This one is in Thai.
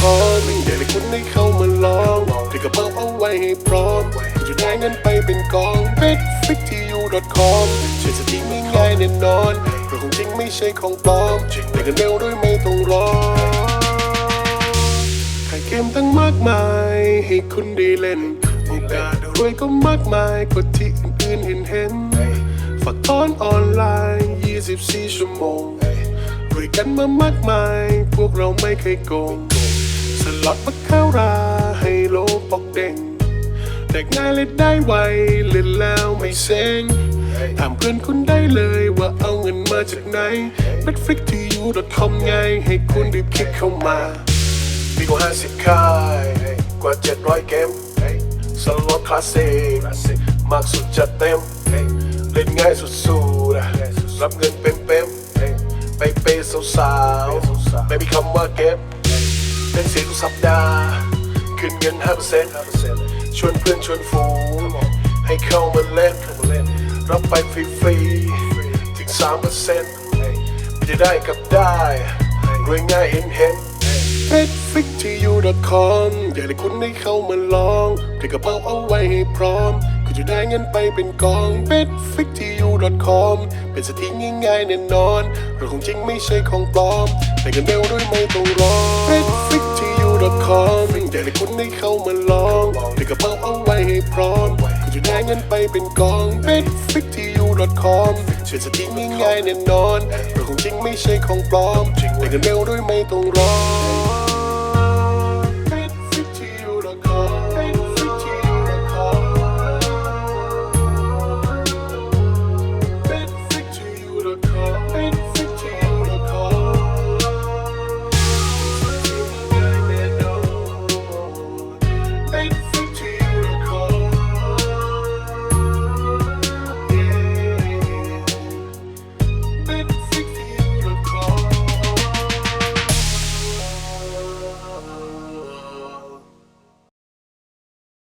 com อยากให้คุณได้เข้ามาลองถือกระเป๋าเอาไว้ให้พร้อมคุณจะได้เงินไปเป็นกอง betfix tu com ใช้สติง่ายแน่นอนเพราะของจริงไม่ใช่ของปลอมได้เงินเร็วโดยไม่ต้องรอไข่เค็มตั้งมากมาย ให้คุณได้เล่นโอกาสรวยก็มากมายกว่าที่อื่นๆเห็นเห็นฝากถอนออนไลน์ 24 ชั่วโมงรวยกันมามากมาย พวกเราไม่เคยโกง สล็อตปักข้าวราให้โลปอกเด้งแดกง่ายเลยได้ไวเล่นแล้วไม่เซ็งถามเพื่อนคุณได้เลยว่าเอาเงินมาจากไหน b e t f r i c k to you com ไงให้คุณรีบคลิกเข้ามามีกว่า50ค่ายกว่า 700 เกมสล็อตคลาสสิกมากสุดจัดเต็ม เล่นง่ายสุดๆรับเงินเต็มๆไปเปย์สาวๆไม่มีคำว่าเก็บ เป็นเสียทุกสัปดาห์ขึ้นเงิน5%ชวนเพื่อนชวนฝูง ให้เข้ามาเล่น รับไปฟรีๆถึง 3%ไม่จะได้กับได้รวยง่ายเห็นเห็น betfix tu com อยากให้คุณได้เข้ามาลองถือกระเป๋าเอาไว้ให้พร้อม คุณจะได้เงินไปเป็นกอง betfix tu com เป็นสถิติง่ายๆแน่นอนเรื่องของจริงไม่ใช่ของปลอมได้เงินเร็วโดยไม่ต้องรอ betfix tu com อยากให้คุณได้เข้ามาลองถือกระเป๋าเอาไว้ให้พร้อมคุณจะได้เงินไปเป็นกอง betfix tu com ใช้สถิติง่ายๆแน่นอนเรื่องของจริงไม่ใช่ของปลอมได้เงินเร็วโดยไม่ต้องรอ Thanks.